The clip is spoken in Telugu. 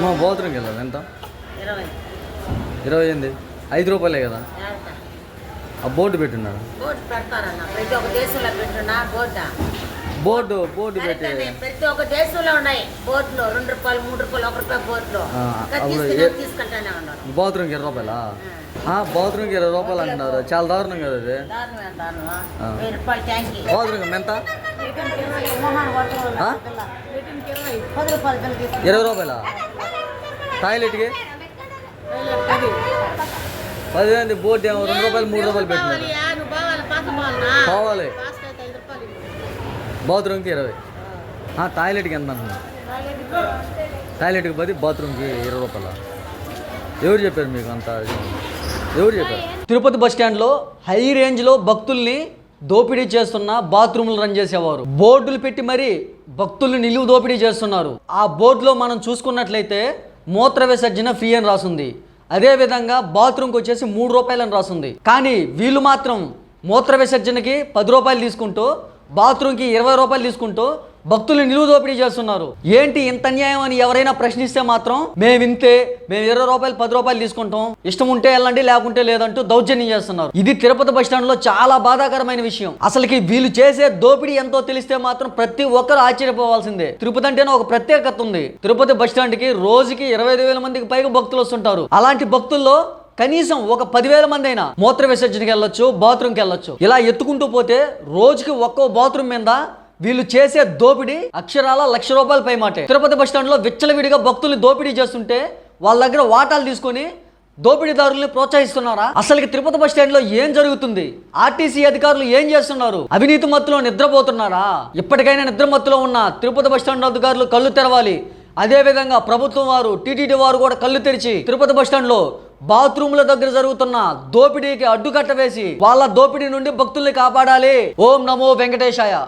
మా బాత్రూమ్కి వెళ్ళాలి ఎంత ఇరవై. ఎనిమిది ఐదు రూపాయలే కదా? ఆ బోర్డు పెట్టున్నారు బోర్డు బోర్డా? బోర్డు బోర్డు పెట్టి ప్రతి ఒక్క దేశంలో ఉన్నాయి. బోర్డులో రెండు రూపాయలు మూడు రూపాయలు ఒక రూపాయి బోర్డులో. తీసుకుంటానే బాత్రూమ్కి ఇరవై రూపాయలా? ఆ, బాత్రూమ్కి ఇరవై రూపాయలు అంటున్నారు. చాలా దారుణం కదా అది బాత్రూమ్ ఎంత ఇరవై, రూపాయలు బిల్లు తీసుకుంటా. ఇరవై రూపాయలా టాయిలెట్కి టైలర్ పది. పదివేలు బోర్డు ఏమో రెండు రూపాయలు మూడు రూపాయలు పెట్టినారు. పోవాలి. బాత్రూమ్కి ఇరవై. ఆ, టాయిలెట్కి ఎంత టైలర్కి టాయిలెట్కి పది బాత్రూమ్కి ఇరవై రూపాయల? ఎవరు చెప్పారు మీకు అంత? ఎవరు చెప్పారు? తిరుపతి బస్ స్టాండ్లో హై రేంజ్లో భక్తుల్ని దోపిడీ చేస్తున్న బాత్రూములు రన్ చేసేవారు. బోర్డులు పెట్టి మరీ భక్తుల్ని నిలువు దోపిడీ చేస్తున్నారు. ఆ బోర్డులో మనం చూసుకున్నట్లయితే మూత్ర విసర్జన ఫ్రీ అని రాసుంది. అదేవిధంగా బాత్రూమ్కి వచ్చేసి మూడు రూపాయలు అని రాసుంది. కానీ వీళ్ళు మాత్రం మూత్ర విసర్జనకి పది రూపాయలు తీసుకుంటూ బాత్రూమ్కి ఇరవై రూపాయలు తీసుకుంటూ భక్తులు నిలువు దోపిడీ చేస్తున్నారు. ఏంటి ఇంత అన్యాయం అని ఎవరైనా ప్రశ్నిస్తే మాత్రం మేము ఇంతే మేము ఇరవై రూపాయలు పది రూపాయలు తీసుకుంటాం. ఇష్టం ఉంటే వెళ్ళండి లేకుంటే లేదంటూ దౌర్జన్యం చేస్తున్నారు. ఇది తిరుపతి బస్లో చాలా బాధాకరమైన విషయం. అసలుకి వీళ్ళు చేసే దోపిడీ ఎంతో తెలిస్తే మాత్రం ప్రతి ఒక్కరు ఆశ్చర్యపోవాల్సిందే. తిరుపతి అంటేనే ఒక ప్రత్యేకత ఉంది. తిరుపతి బస్ స్టాండ్కి రోజుకి ఇరవై ఐదు వేల మందికి పైగా భక్తులు వస్తుంటారు. అలాంటి భక్తుల్లో కనీసం ఒక పదివేల మంది అయినా మూత్ర విసర్జనకి వెళ్ళొచ్చు బాత్రూమ్కి వెళ్ళొచ్చు. ఇలా ఎత్తుకుంటూ పోతే రోజుకి ఒక్కో బాత్రూమ్ మీద వీళ్ళు చేసే దోపిడీ అక్షరాల లక్ష రూపాయల పై మాటే. తిరుపతి బస్ స్టాండ్లో విచ్చలవిడిగా భక్తుల్ని దోపిడీ చేస్తుంటే వాళ్ళ దగ్గర వాటాలు తీసుకొని దోపిడీదారుల్ని ప్రోత్సహిస్తున్నారా? అసలుకి తిరుపతి బస్ స్టాండ్లో ఏం జరుగుతుంది? ఆర్టీసీ అధికారులు ఏం చేస్తున్నారు? అవినీతి మత్తులో నిద్రపోతున్నారా? ఇప్పటికైనా నిద్రమత్తులో ఉన్న తిరుపతి బస్ స్టాండ్ అధికారులు కళ్ళు తెరవాలి. అదేవిధంగా ప్రభుత్వం వారు టీటీడీ వారు కూడా కళ్ళు తెరిచి తిరుపతి బస్ స్టాండ్లో బాత్రూమ్ల దగ్గర జరుగుతున్న దోపిడీకి అడ్డుకట్ట వేసి వాళ్ళ దోపిడీ నుండి భక్తుల్ని కాపాడాలి. ఓం నమో వెంకటేశాయ.